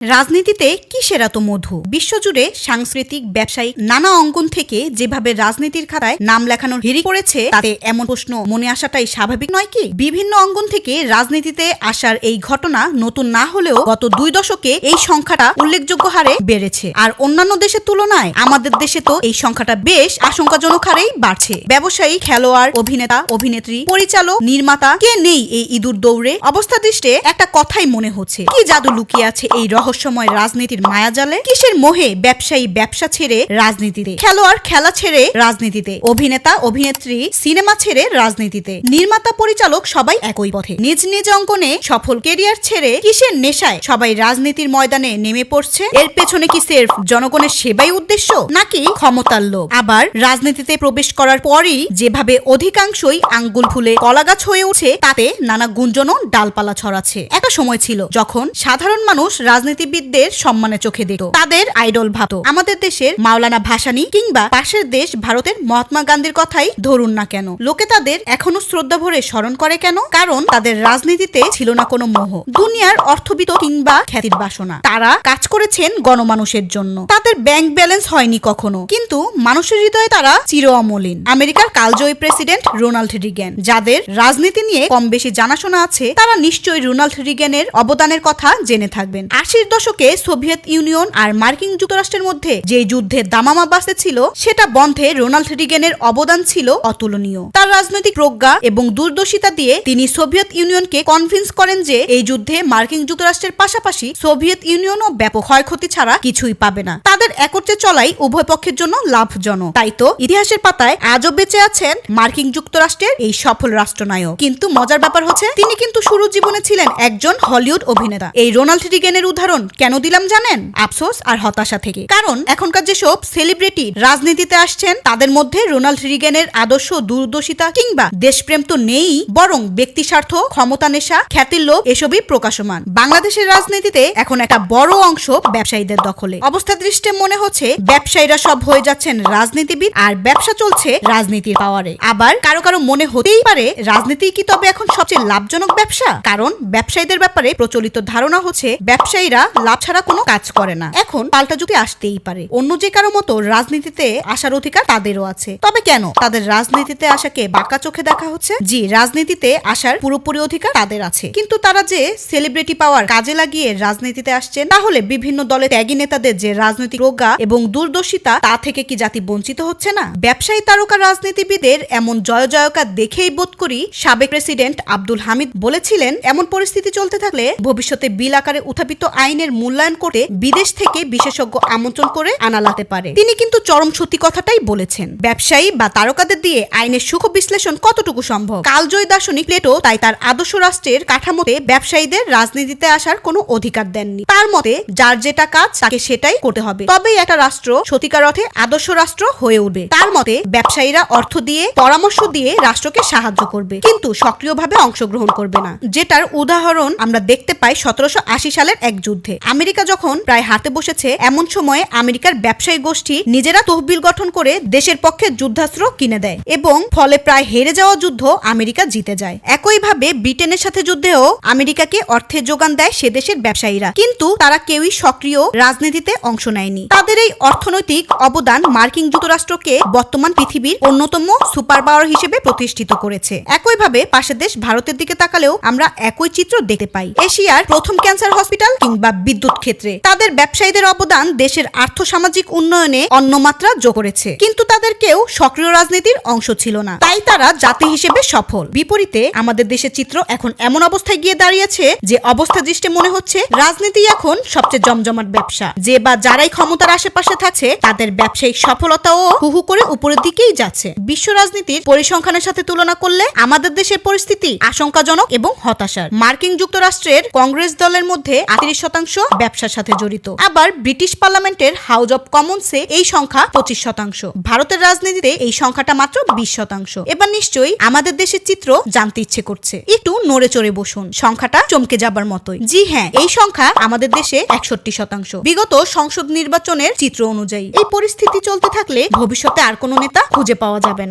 রাজনীতিতে কিসের এত মধু? বিশ্বজুড়ে সাংস্কৃতিক ব্যবসায়িক নানা অঙ্গন থেকে যেভাবে রাজনীতির খাতায় নাম লেখানোর হিড়ি পড়েছে, তাতে এমন প্রশ্ন মনে আসাটাই স্বাভাবিক নয় কি? বিভিন্ন অঙ্গন থেকে রাজনীতিতে আসার এই ঘটনা নতুন না হলেও গত দুই দশকে এই সংখ্যাটা উল্লেখযোগ্য হারে বেড়েছে। আর অন্যান্য দেশের তুলনায় আমাদের দেশে তো এই সংখ্যাটা বেশ আশঙ্কাজনক হারেই বাড়ছে। ব্যবসায়ী, খেলোয়াড়, অভিনেতা, অভিনেত্রী, পরিচালক, নির্মাতা, কে নেই এই ইঁদুর দৌড়ে? অবস্থা দৃষ্টে একটা কথাই মনে হচ্ছে। কি জাদু লুকিয়ে আছে এই রহস্যময় রাজনীতির মায়াজালে কিসের মোহে ব্যবসায়ী ব্যবসা ছেড়ে রাজনীতিতে? খেলোয়াড় খেলা ছেড়ে রাজনীতিতে। অভিনেতা, অভিনেত্রী, সিনেমা ছেড়ে রাজনীতিতে। নির্মাতা, পরিচালক সবাই একই পথে। নিজ নিজ অঙ্কনে সফল কেরিয়ার ছেড়ে কিসের নেশায় সবাই রাজনীতির ময়দানে নেমে পড়ছে? এর পেছনে কি সেরফ জনগণের সেবাই উদ্দেশ্য? নাকি ক্ষমতার লোভ? আবার রাজনীতিতে প্রবেশ করার পরই যেভাবে অধিকাংশই আঙ্গুল ফুলে কলাগাছ হয়ে উঠে, তাতে নানা গুঞ্জনও ডালপালা ছড়াচ্ছে। একটা সময় ছিল যখন সাধারণ মানুষ রাজনীতিবিদদের সম্মানে চোখে দেখত। তাদের আইডল ভাবত, আমাদের দেশের মাওলানা ভাসানী কিংবা পাশের দেশ ভারতের মহাত্মা গান্ধীর কথাই ধরুন না কেন? লোকে তাদের এখনও শ্রদ্ধা ভরে স্মরণ করে কেন? কারণ তাদের রাজনীতিতে ছিল না কোনো মোহ। দুনিয়ার অর্থবিত কিংবা খ্যাতির বাসনা। তারা কাজ করেছেন গণমানুষের জন্য। তাদের ব্যাংক ব্যালেন্স হয়নি কখনো। কিন্তু মানুষের হৃদয়ে তারা চির অমলিন আমেরিকার কালজয়ী প্রেসিডেন্ট রোনাল্ড রিগ্যান। যাদের রাজনীতি নিয়ে কম বেশি জানাশোনা আছে, তারা নিশ্চয়ই রোনাল্ড রিগ্যানের অবদানের কথা জেনে থাকবেন। আশির দশকে সোভিয়েত ইউনিয়ন আর মার্কিন যুক্তরাষ্ট্রের মধ্যে যে যুদ্ধের দামামা বাসে ছিল, সেটা বন্ধে রোনাল্ড রিগ্যানের অবদান ছিল অতুলনীয়। তার রাজনৈতিক প্রজ্ঞা এবং দূরদর্শিতা দিয়ে তিনি সোভিয়েত ইউনিয়নকে কনভিন্স করেন যে এই যুদ্ধে মার্কিন যুক্তরাষ্ট্রের পাশাপাশি সোভিয়েত ইউনিয়নও ব্যাপক ক্ষয়ক্ষতি ছাড়া কিছুই পাবে না। তাদের একত্রে চলাই উভয় পক্ষের জন্য লাভজনক। তাই তো ইতিহাসের পাতায় আজও বেঁচে আছেন মার্কিন যুক্তরাষ্ট্রের এই সফল রাষ্ট্রনায়ক। কিন্তু মজার ব্যাপার হচ্ছে, তিনি কিন্তু শুরু জীবনে ছিলেন একজন হলিউড অভিনেতা। এই রোনাল্ড রিগেনের উদাহরণ কেন দিলাম জানেন? আফসোস আর হতাশা থেকে। কারণ এখনকার যেসব সেলিব্রিটি রাজনীতিতে আসছেন, তাদের মধ্যে রোনাল্ড রিগেনের আদর্শ দূরদর্শিতা কিংবা দেশপ্রেম তো নেই, বরং ব্যক্তি স্বার্থ, ক্ষমতা নেশা, খ্যাতির লোক এসবই প্রকাশমান। বাংলাদেশের রাজনীতিতে এখন একটা বড় অংশ ব্যবসায়ীদের দখলে। অবস্থা দৃষ্টে মনে হচ্ছে ব্যবসায়ীরা সব হয়ে যাচ্ছেন রাজনীতিবিদ আর ব্যবসা চলছে রাজনীতির পাওয়ারে। আবার কারও কারও মনে হতেই পারে রাজনীতি কি তবে এখন সবচেয়ে লাভজনক ব্যবসা? কারণ ব্যবসায়ীদের ব্যাপারে প্রচলিত ধারণা হচ্ছে ব্যবসায়ীরা লাভ ছাড়া কোনো কাজ করে না। এখন পাল্টা যুগে আসতেই পারে। অন্য যে কারও মতো রাজনীতিতে আসার অধিকার তাদেরও আছে। তবে কেন? তাদের রাজনীতিতে আসাকে বাঁকা চোখে দেখা হচ্ছে? জি, রাজনীতিতে আসার পুরোপুরি অধিকার তাদের আছে। কিন্তু তারা যে সেলিব্রিটি পাওয়ার কাজে লাগিয়ে রাজনীতিতে আসছেন, তাহলে বিভিন্ন দলের ত্যাগী নেতাদের যে রাজনৈতিক প্রজ্ঞা এবং দূরদর্শিতা, তা থেকে কি জাতি বঞ্চিত হচ্ছে না? ব্যবসায়ী তারকা রাজনীতিবিদের এমন জয় জয়কার দেখেই বোধ করি সাবেক প্রেসিডেন্ট আব্দুল হামিদ বলেছিলেন, এমন পরিস্থিতি চলতে থাকলে ভবিষ্যতে বিল আকারে উত্থাপিত আইনের মূল্যায়ন করতে বিদেশ থেকে বিশেষজ্ঞ আমন্ত্রণ করে আনা লাগতে পারে। তিনি কিন্তু চরম সত্যি কথাটাই বলেছেন। ব্যবসায়ী বা তারকাদের দিয়ে আইনের সুখ বিশ্লেষণ কতটুকু সম্ভব? কালজয়ী দার্শনিক প্লেটো তাই তার আদর্শ রাষ্ট্রের কাঠামোতে ব্যবসায়ীদের রাজনীতিতে আসার কোনো অধিকার দেননি। তার মতে, যার যেটা কাজ, তাকে সেটাই করতে হবে। তবেই একটা রাষ্ট্র সত্যিকার অর্থে আদর্শ রাষ্ট্র হয়ে উঠবে। তার মতে, ব্যবসায়ীরা অর্থ দিয়ে, পরামর্শ দিয়ে রাষ্ট্রকে সাহায্য করবে। কিন্তু সক্রিয়ভাবে অংশগ্রহণ করবে না। যেটার উদাহরণ আমরা দেখতে পাই সতেরোশো আশি সালের এক যুদ্ধে। আমেরিকা যখন প্রায় হাতে বসেছে, এমন সময়ে আমেরিকার ব্যবসায়ী গোষ্ঠী নিজেরা তহবিল গঠন করে দেশের পক্ষে যুদ্ধাস্ত্র কিনে দেয় এবং ফলে প্রায় হেরে যাওয়া যুদ্ধ আমেরিকা জিতে যায়। একইভাবে ব্রিটেনের সাথে যুদ্ধেও আমেরিকাকে অর্থের যোগান দেয় সে দেশের ব্যবসায়ীরা। কিন্তু তারা কেউই সক্রিয় রাজনীতিতে অংশ নেয়নি। তাদের এই অর্থনৈতিক অবদান মার্কিন যুক্তরাষ্ট্রকে বর্তমান পৃথিবীর অন্যতম সুপার পাওয়ার হিসেবে প্রতিষ্ঠিত করেছে। একইভাবে পাশের দেশ ভারতের দিকে তাকালেও আমরা একই চিত্র দেখতে পাই। এশিয়ার প্রথম ক্যান্সার হসপিটাল কিংবা বিদ্যুৎ ক্ষেত্রে। তাদের ব্যবসায়ীদের অবদান দেশের আর্থ সামাজিক উন্নয়নে অন্য মাত্রা যোগ করেছে। কিন্তু তাদের কেউ সক্রিয় রাজনীতির অংশ ছিল না। তাই তারা জাতি হিসেবে সফল। বিপরীতে আমাদের দেশের চিত্র এখন এমন অবস্থায় গিয়ে দাঁড়িয়েছে যে অবস্থা দৃষ্টে মনে হচ্ছে রাজনীতি এখন সবচেয়ে জমজমাট ব্যবসা। যে বা যারাই ক্ষমতার আশেপাশে থাকছে, তাদের ব্যবসায়িক সফলতাও হুহু করে উপরের দিকেই যাচ্ছে। বিশ্ব রাজনীতির পরিসংখ্যানের সাথে তুলনা করলে আমাদের দেশের পরিস্থিতি আশঙ্কাজনক এবং হতাশার। মার্কিন যুক্তরাষ্ট্রের কংগ্রেস দলের মধ্যে আটত্রিশ শতাংশ ব্যবসার সাথে জড়িত। আবার ব্রিটিশ পার্লামেন্টের হাউস অব কমন্সে এই সংখ্যা পঁচিশ শতাংশ। ভারতের রাজনীতিতে এই সংখ্যাটা মাত্র বিশ শতাংশ। এবার নিশ্চয়ই আমাদের দেশের চিত্র জানতে ইচ্ছে করছে। একটু নড়ে চড়ে বসুন, সংখ্যাটা চমকে যাবার মতোই। জি হ্যাঁ এই সংখ্যা আমাদের দেশে একষট্টি শতাংশ। বিগত সংসদ নির্বাচনের চিত্র অনুযায়ী। এই পরিস্থিতি চলতে থাকলে ভবিষ্যতে আর কোনো নেতা খুঁজে পাওয়া যাবে না।